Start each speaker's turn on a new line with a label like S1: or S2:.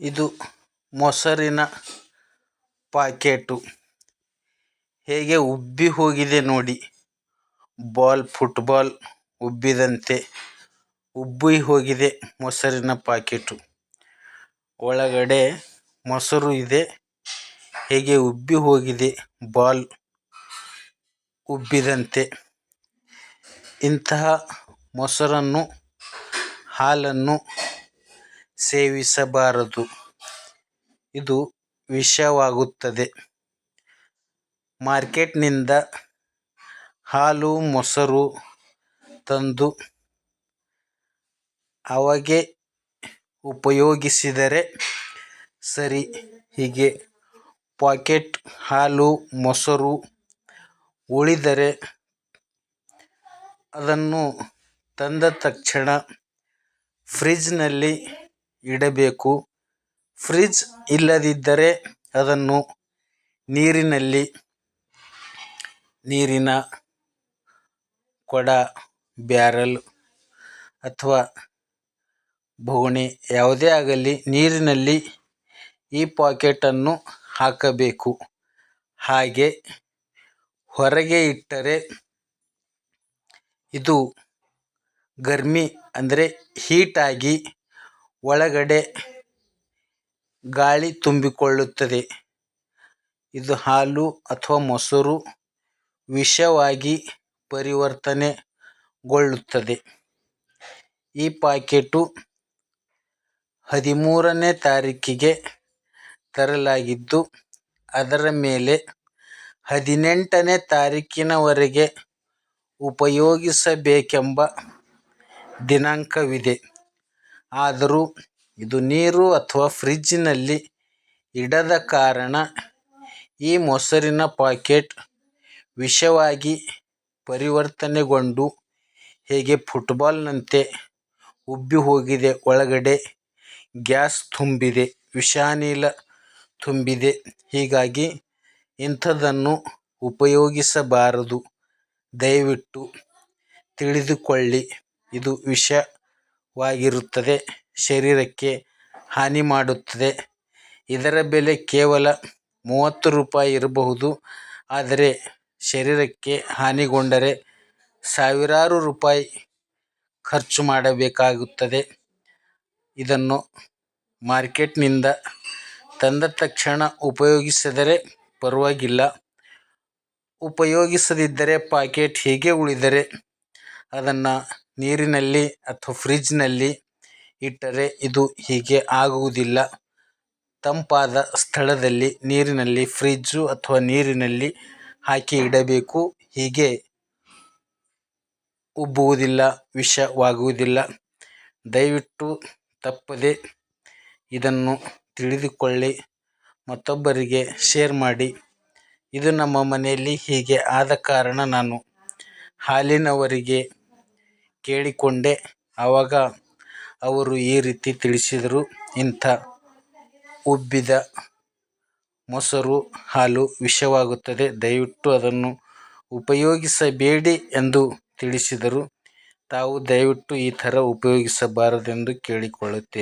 S1: ಇದು ಮೊಸರಿನ ಪಾಕೇಟು. ಹೇಗೆ ಉಬ್ಬಿ ಹೋಗಿದೆ ನೋಡಿ. ಬಾಲ್, ಫುಟ್ಬಾಲ್ ಉಬ್ಬಿದಂತೆ ಉಬ್ಬಿ ಹೋಗಿದೆ ಮೊಸರಿನ ಪಾಕೇಟು. ಒಳಗಡೆ ಮೊಸರು ಇದೆ. ಹೇಗೆ ಉಬ್ಬಿ ಹೋಗಿದೆ ಬಾಲ್ ಉಬ್ಬಿದಂತೆ. ಇಂತಹ ಮೊಸರನ್ನು ಹಾಲನ್ನು ಸೇವಿಸಬಾರದು. ಇದು ವಿಷವಾಗುತ್ತದೆ. ಮಾರ್ಕೆಟ್ನಿಂದ ಹಾಲು, ಮೊಸರು ತಂದು ಅವಗೆ ಉಪಯೋಗಿಸಿದರೆ ಸರಿ. ಹೀಗೆ ಪಾಕೆಟ್ ಹಾಲು, ಮೊಸರು ಉಳಿದರೆ ಅದನ್ನು ತಂದ ತಕ್ಷಣ ಫ್ರಿಜ್ನಲ್ಲಿ ಇಡಬೇಕು. ಫ್ರಿಜ್ ಇಲ್ಲದಿದ್ದರೆ ಅದನ್ನು ನೀರಿನಲ್ಲಿ, ನೀರಿನ ಕೊಡ, ಬ್ಯಾರಲ್ ಅಥವಾ ಬೋಣಿ ಯಾವುದೇ ಆಗಲಿ ನೀರಿನಲ್ಲಿ ಈ ಪಾಕೆಟನ್ನು ಹಾಕಬೇಕು. ಹಾಗೆ ಹೊರಗೆ ಇಟ್ಟರೆ ಇದು ಗರ್ಮಿ ಅಂದರೆ ಹೀಟಾಗಿ ಒಳಗಡೆ ಗಾಳಿ ತುಂಬಿಕೊಳ್ಳುತ್ತದೆ. ಇದು ಹಾಲು ಅಥವಾ ಮೊಸರು ವಿಷವಾಗಿ ಪರಿವರ್ತನೆಗೊಳ್ಳುತ್ತದೆ. ಈ ಪ್ಯಾಕೆಟು ಹದಿಮೂರನೇ ತಾರೀಕಿಗೆ ತರಲಾಗಿದ್ದು, ಅದರ ಮೇಲೆ ಹದಿನೆಂಟನೇ ತಾರೀಕಿನವರೆಗೆ ಉಪಯೋಗಿಸಬೇಕೆಂಬ ದಿನಾಂಕವಿದೆ. ಆದರೂ ಇದು ನೀರು ಅಥವಾ ಫ್ರಿಜ್ಜಿನಲ್ಲಿ ಇಡದ ಕಾರಣ ಈ ಮೊಸರಿನ ಪಾಕೆಟ್ ವಿಷವಾಗಿ ಪರಿವರ್ತನೆಗೊಂಡು ಹೇಗೆ ಫುಟ್ಬಾಲ್ನಂತೆ ಉಬ್ಬಿ ಹೋಗಿದೆ. ಒಳಗಡೆ ಗ್ಯಾಸ್ ತುಂಬಿದೆ, ವಿಷಾನಿಲ ತುಂಬಿದೆ. ಹೀಗಾಗಿ ಇಂಥದ್ದನ್ನು ಉಪಯೋಗಿಸಬಾರದು. ದಯವಿಟ್ಟು ತಿಳಿದುಕೊಳ್ಳಿ, ಇದು ವಿಷವಾಗಿರುತ್ತದೆ ಶರೀರಕ್ಕೆ ಹಾನಿ ಮಾಡುತ್ತದೆ. ಇದರ ಬೆಲೆ ಕೇವಲ ಮೂವತ್ತು ರೂಪಾಯಿ ಇರಬಹುದು. ಆದರೆ ಶರೀರಕ್ಕೆ ಹಾನಿಗೊಂಡರೆ ಸಾವಿರಾರು ರೂಪಾಯಿ ಖರ್ಚು ಮಾಡಬೇಕಾಗುತ್ತದೆ. ಇದನ್ನು ಮಾರ್ಕೆಟ್ನಿಂದ ತಂದ ತಕ್ಷಣ ಉಪಯೋಗಿಸಿದರೆ ಪರವಾಗಿಲ್ಲ. ಉಪಯೋಗಿಸದಿದ್ದರೆ ಪಾಕೆಟ್ ಹೀಗೆ ಉಳಿದರೆ ಅದನ್ನು ನೀರಿನಲ್ಲಿ ಅಥವಾ ಫ್ರಿಜ್ನಲ್ಲಿ ಇಟ್ಟರೆ ಇದು ಹೀಗೆ ಆಗುವುದಿಲ್ಲ. ತಂಪಾದ ಸ್ಥಳದಲ್ಲಿ ನೀರಿನಲ್ಲಿ ಫ್ರಿಜ್ಜು ಅಥವಾ ನೀರಿನಲ್ಲಿ ಹಾಕಿ ಇಡಬೇಕು. ಹೀಗೆ ಉಬ್ಬುವುದಿಲ್ಲ, ವಿಷವಾಗುವುದಿಲ್ಲ. ದಯವಿಟ್ಟು ತಪ್ಪದೆ ಇದನ್ನು ತಿಳಿದುಕೊಳ್ಳಿ, ಮತ್ತೊಬ್ಬರಿಗೆ ಶೇರ್ ಮಾಡಿ. ಇದು ನಮ್ಮ ಮನೆಯಲ್ಲಿ ಹೀಗೆ ಆದ ಕಾರಣ ನಾನು ಹಾಲಿನವರಿಗೆ ಕೇಳಿಕೊಂಡೆ. ಆವಾಗ ಅವರು ಈ ರೀತಿ ತಿಳಿಸಿದರು, ಇಂಥ ಉಬ್ಬಿದ ಮೊಸರು ಹಾಲು ವಿಷವಾಗುತ್ತದೆ, ದಯವಿಟ್ಟು ಅದನ್ನು ಉಪಯೋಗಿಸಬೇಡಿ ಎಂದು ತಿಳಿಸಿದರು. ತಾವು ದಯವಿಟ್ಟು ಈ ಥರ ಉಪಯೋಗಿಸಬಾರದೆಂದು ಕೇಳಿಕೊಳ್ಳುತ್ತೇನೆ.